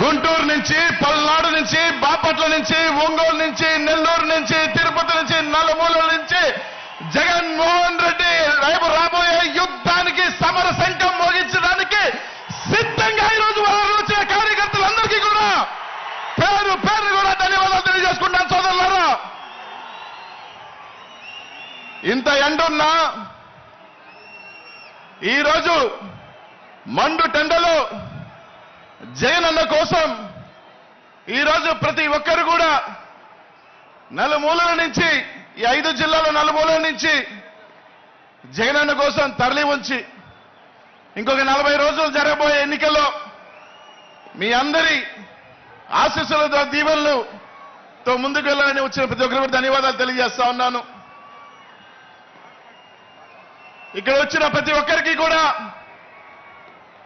గుంటూరు నుంచి పల్నాడు నుంచి బాపట్ల నుంచి ఒంగోలు నుంచి నెల్లూరు నుంచి తిరుపతి నుంచి నల్లమూల నుంచి జగన్మోహన్ రెడ్డి రేపు రాబోయే యుద్ధానికి సమర శంఖం మోగించడానికి సిద్ధంగా ఈరోజు వాళ్ళు వచ్చిన కార్యకర్తలందరికీ కూడా పేరు పేరు కూడా ధన్యవాదాలు తెలియజేసుకుంటాను సోదరులారా. ఇంత ఎండున్నా ఈరోజు మండు టెండలో జగనన్న కోసం ఈరోజు ప్రతి ఒక్కరు కూడా నలుమూలల నుంచి ఈ ఐదు జిల్లాల నలుమూలల నుంచి జగనన్న కోసం తరలి ఉంచి ఇంకొక నలభై రోజులు జరగబోయే ఎన్నికల్లో మీ అందరి ఆశీస్సులతో దీవెనలుతో ముందుకు వెళ్ళాలని వచ్చిన ప్రతి ఒక్కరు కూడా ధన్యవాదాలు తెలియజేస్తా ఉన్నాను. ఇక్కడ వచ్చిన ప్రతి ఒక్కరికి కూడా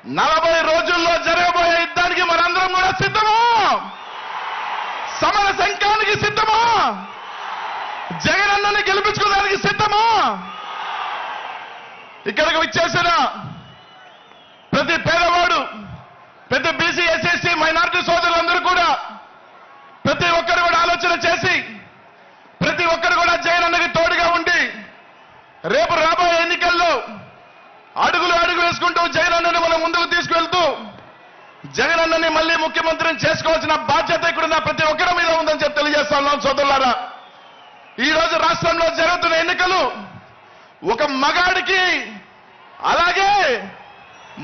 నలభై రోజుల్లో జరగబోయే యుద్ధానికి మనందరం కూడా సిద్ధము? సమర సంఘానికి సిద్ధము? జగనన్నని గెలిపించుకోవడానికి సిద్ధము? ఇక్కడికి వచ్చేసిన ప్రతి పేదవాడు ప్రతి బీసీ ఎస్ఎస్సీ మైనారిటీ సోదరులందరూ కూడా ప్రతి ఒక్కరు కూడా ఆలోచన చేసి ప్రతి ఒక్కరు కూడా జగనన్నకి తోడుగా ఉండి రేపు రాబోయే ఎన్నికల్లో అడుగులు అడుగు వేసుకుంటూ జగనన్నని మనం ముందుకు తీసుకువెళ్తూ జగనన్నని మళ్ళీ ముఖ్యమంత్రిని చేసుకోవాల్సిన బాధ్యత ఇక్కడున్న ప్రతి ఒక్కరి మీద ఉందని చెప్పి తెలియజేస్తా సోదరులారా. ఈ రోజు రాష్ట్రంలో జరుగుతున్న ఎన్నికలు ఒక మగాడికి అలాగే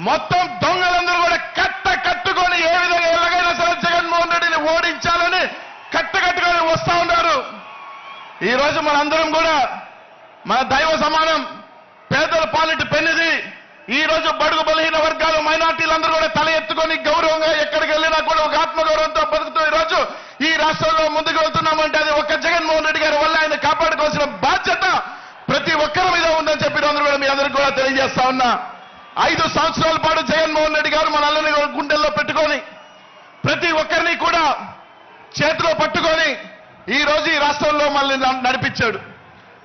మొత్తం దొంగలందరూ కూడా కట్ట కట్టుకొని ఏ విధంగా ఎలాగైనా సరే జగన్మోహన్ రెడ్డిని ఓడించాలని కట్ట కట్టుకొని వస్తా ఉన్నారు. ఈ రోజు మనందరం కూడా మన ఈ రోజు బడుగు బలహీన వర్గాలు మైనార్టీలందరూ కూడా తల ఎత్తుకొని గౌరవంగా ఎక్కడికి వెళ్ళినా కూడా ఒక ఆత్మగౌరవంతో బతుకుతూ ఈ రోజు ఈ రాష్ట్రంలో ముందుకు వెళ్తున్నామంటే అది ఒక్క జగన్మోహన్ రెడ్డి గారి వల్ల ఆయన కాపాడుకోవాల్సిన బాధ్యత ప్రతి ఒక్కరి మీద ఉందని చెప్పి అందరూ కూడా మీ అందరికీ కూడా తెలియజేస్తా ఉన్నా. ఐదు సంవత్సరాల పాటు జగన్మోహన్ రెడ్డి గారు మన అల్లని గుండెల్లో పెట్టుకొని ప్రతి ఒక్కరిని కూడా చేతిలో పట్టుకొని ఈ రోజు ఈ రాష్ట్రంలో మళ్ళీ నడిపించాడు.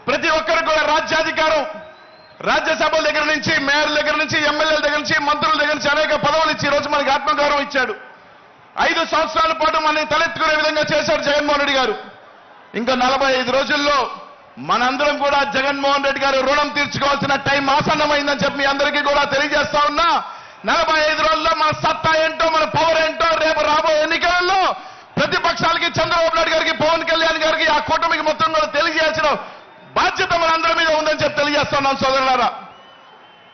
ప్రతి ఒక్కరు కూడా రాజ్యాధికారం రాజ్యసభల దగ్గర నుంచి మేయర్ దగ్గర నుంచి ఎమ్మెల్యేల దగ్గర నుంచి మంత్రుల దగ్గర నుంచి అనేక పదవులు ఇచ్చి రోజు మనకి ఆత్మగౌరవం ఇచ్చాడు. ఐదు సంవత్సరాల పాటు మనల్ని తలెత్తుకునే విధంగా చేశాడు జగన్మోహన్ రెడ్డి గారు. ఇంకా నలభై ఐదు రోజుల్లో మనందరం కూడా జగన్మోహన్ రెడ్డి గారు రుణం తీర్చుకోవాల్సిన టైం ఆసన్నమైందని చెప్పి మీ అందరికీ కూడా తెలియజేస్తా ఉన్నా. నలభై ఐదు రోజుల్లో మన సత్తా ఏంటో మన పవర్ ఏంటో రేపు రాబో ఎన్నికలలో ప్రతిపక్షాలకి చంద్రబాబు నాయుడు గారికి పవన్ కళ్యాణ్ గారికి ఆ కూటమికి మొత్తం కూడా తెలియజేయాల్సిన బాధ్యత మన అందరి మీద ఉందని చెప్పి సోదరులారా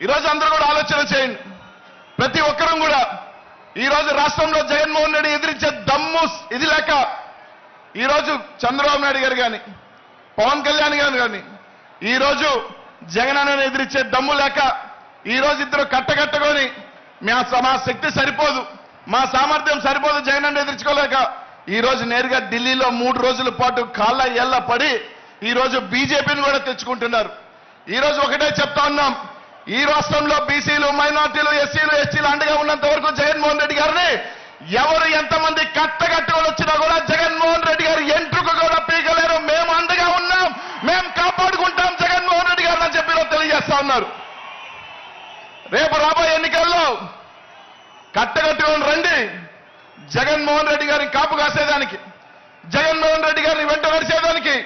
ఈరోజు అందరూ కూడా ఆలోచన చేయండి. ప్రతి ఒక్కరం కూడా ఈ రోజు రాష్ట్రంలో జగన్మోహన్ రెడ్డి ఎదిరించే దమ్ము ఇది లేక ఈ రోజు చంద్రబాబు నాయుడు గారు కానీ పవన్ కళ్యాణ్ గారు కానీ ఈ రోజు జగన్ అన్నని ఎదిరించే దమ్ము లేక ఈ రోజు ఇద్దరు కట్టకట్టుకొని మా శక్తి సరిపోదు మా సామర్థ్యం సరిపోదు జగన్ అన్న ఎదిరించుకోలేక ఈ రోజు నేరుగా ఢిల్లీలో మూడు రోజుల పాటు కాళ్ళ ఎల్ల పడి ఈ రోజు బీజేపీని కూడా తెచ్చుకుంటున్నారు. ఈరోజు ఒకటే చెప్తా ఉన్నాం. ఈ రాష్ట్రంలో బీసీలు మైనార్టీలు ఎస్సీలు ఎస్టీలు అండగా ఉన్నంత వరకు జగన్మోహన్ రెడ్డి గారిని ఎవరు ఎంతమంది కట్టగట్టుకొని వచ్చినా కూడా జగన్మోహన్ రెడ్డి గారు ఎంట్రుకు కూడా పీకలేరు. మేము అండగా ఉన్నాం. మేము కాపాడుకుంటాం జగన్మోహన్ రెడ్డి గారు అని చెప్పి తెలియజేస్తా ఉన్నారు. రేపు రాబోయే ఎన్నికల్లో కట్టగట్టుకొని రండి. జగన్మోహన్ రెడ్డి గారిని కాపు కాసేదానికి జగన్మోహన్ రెడ్డి గారిని వెంట నడిచేదానికి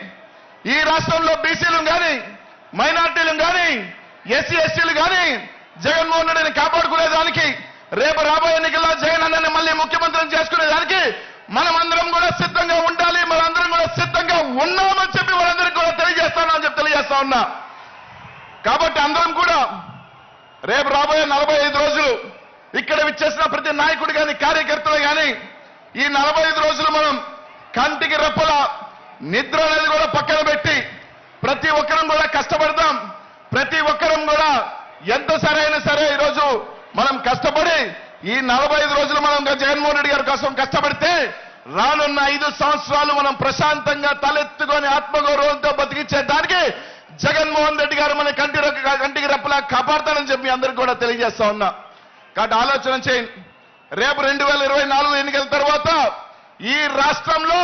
ఈ రాష్ట్రంలో బీసీలు కానీ మైనార్టీలు కానీ ఎస్సీ ఎస్టీలు కానీ జగన్మోహన్ రెడ్డిని కాపాడుకునేదానికి రేపు రాబోయే ఎన్నికల్లో జగన్ అన్నని మళ్ళీ ముఖ్యమంత్రిని చేసుకునేదానికి మనం అందరం కూడా సిద్ధంగా ఉండాలి మనందరం కూడా సిద్ధంగా ఉన్నామని చెప్పి మనందరికీ కూడా తెలియజేస్తానని చెప్పి తెలియజేస్తా ఉన్నా. కాబట్టి అందరం కూడా రేపు రాబోయే నలభై ఐదు రోజులు ఇక్కడ విచ్చేసిన ప్రతి నాయకుడు కానీ కార్యకర్తలు కానీ ఈ నలభై ఐదు రోజులు మనం కంటికి రెప్పల నిద్ర అనేది కూడా పక్కన పెట్టి ప్రతి ఒక్కరు కూడా కష్టపడదాం ప్రతి ఒక్కరం కూడా ఎంత సరైన సరే ఈరోజు మనం కష్టపడి ఈ నలభై ఐదు రోజులు మనం జగన్మోహన్ రెడ్డి గారి కోసం కష్టపడితే రానున్న ఐదు సంవత్సరాలు మనం ప్రశాంతంగా తలెత్తుకొని ఆత్మగౌరవంతో బతికించే దానికి జగన్మోహన్ రెడ్డి గారు మన కంటి కంటికి రెప్పలా కాపాడతానని చెప్పి మీ అందరికీ కూడా తెలియజేస్తా ఉన్నా. కాబట్టి ఆలోచన చేయండి. రేపు రెండు వేల ఇరవై నాలుగు ఎన్నికల తర్వాత ఈ రాష్ట్రంలో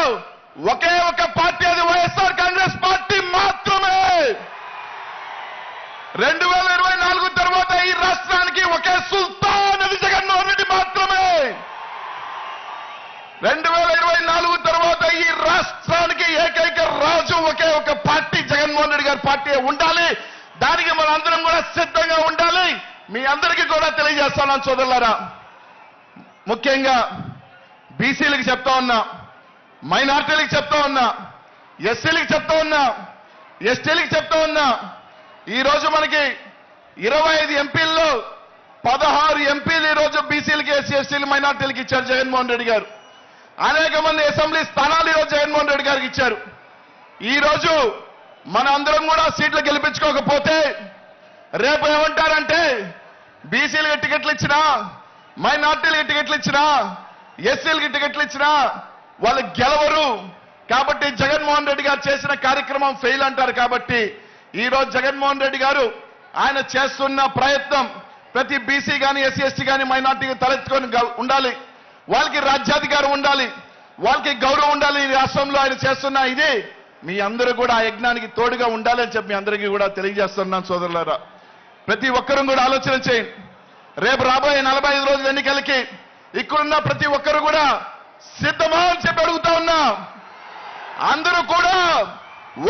ఒకే ఒక పార్టీ అది వైఎస్ఆర్ కాంగ్రెస్ పార్టీ మాత్రమే. రెండు వేల రాష్ట్రానికి ఒకే సుల్తాన్ అది జగన్మోహన్ రెడ్డి మాత్రమే. రెండు వేల ఇరవై నాలుగు తర్వాత ఈ రాష్ట్రానికి ఏకైక రాజు ఒకే ఒక పార్టీ జగన్మోహన్ రెడ్డి గారి పార్టీ ఉండాలి. దానికి మన అందరం కూడా సిద్ధంగా ఉండాలి. మీ అందరికీ కూడా తెలియజేస్తాను సోదరులారా. ముఖ్యంగా బీసీలకు చెప్తా ఉన్నా మైనార్టీలకు చెప్తా ఉన్నా ఎస్సీలకు చెప్తా ఉన్నా ఎస్టీలకు చెప్తా ఉన్నా ఈ రోజు మనకి ఇరవై ఐదు ఎంపీల్లో పదహారు ఎంపీలు ఈరోజు రోజు బీసీలకి ఎస్సీ ఎస్టీలు మైనార్టీలకు ఇచ్చారు జగన్మోహన్ రెడ్డి గారు. అనేక మంది అసెంబ్లీ స్థానాలు ఈరోజు జగన్మోహన్ రెడ్డి గారికి ఇచ్చారు. ఈరోజు మన అందరం కూడా సీట్లు గెలిపించుకోకపోతే రేపు ఏమంటారంటే బీసీలకి టికెట్లు ఇచ్చినా మైనార్టీలకి టికెట్లు ఇచ్చినా ఎస్సీలకి టికెట్లు ఇచ్చినా వాళ్ళు గెలవరు. కాబట్టి జగన్మోహన్ రెడ్డి గారు చేసిన కార్యక్రమం ఫెయిల్ అంటారు కాబట్టి ఈ రోజు జగన్మోహన్ రెడ్డి గారు ఆయన చేస్తున్న ప్రయత్నం ప్రతి బీసీ కానీ ఎస్సీ ఎస్టీ కానీ మైనార్టీకి తలెత్తుకొని ఉండాలి. వాళ్ళకి రాజ్యాధికారం ఉండాలి. వాళ్ళకి గౌరవం ఉండాలి. ఈ రాష్ట్రంలో ఆయన చేస్తున్న ఇది. మీ అందరూ కూడా ఆ యజ్ఞానికి తోడుగా ఉండాలని చెప్పి మీ అందరికీ కూడా తెలియజేస్తున్నాను సోదరులారా. ప్రతి ఒక్కరూ కూడా ఆలోచన చేయండి. రేపు రాబోయే నలభై ఐదు రోజుల ఎన్నికలకి ఇక్కడున్న ప్రతి ఒక్కరు కూడా సిద్ధమా అని చెప్పి అడుగుతా ఉన్నా. అందరూ కూడా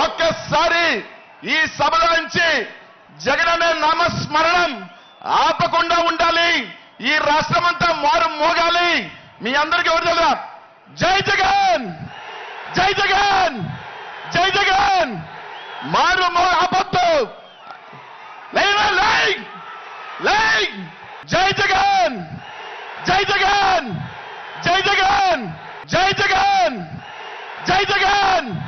ఒక్కసారి ఈ సభలో నుంచి జగన్ అనే నామస్మరణం ఆపకుండా ఉండాలి. ఈ రాష్ట్రం అంతా మారు మోగాలి. మీ అందరికీ ఎవరు తెలుసా? జై జగన్! జై జగన్! జై జగన్! మారు మో ఆపొద్దు జై జగన్! జై జగన్! జై జగన్! జై జగన్! జై జగన్!